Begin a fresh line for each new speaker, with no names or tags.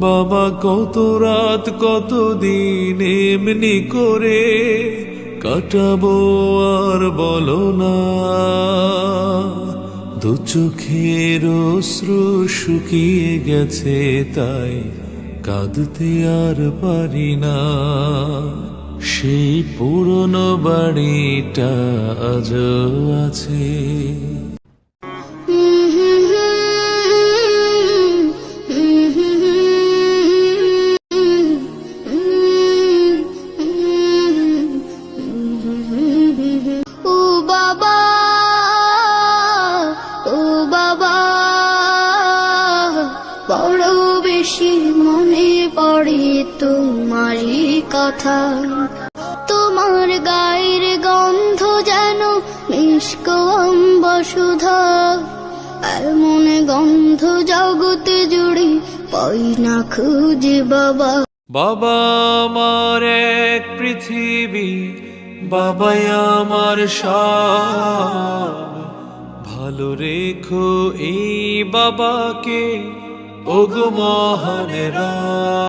বাবা, কত রাত, কত দিন এমনি করে কাটাবো আর বলো না। দু চোখের অশ্রু শুকিয়ে গেছে, তাই কাঁদতে আর পারি না। সেই পুরনো বাড়িটা আজও আছে।
ও বাবা ও বাবা, বড় বেশি মনে পড়ে তোমারই কথা। তোমার গায়ের গন্ধ যেন বসুধা এমন গন্ধ জগতে জুড়ে পাই না খুঁজে বাবা।
বাবা, আমার এক পৃথিবী বাবাই আমার ভালো রেখো এই বাবাকে। ওগো মহানেরা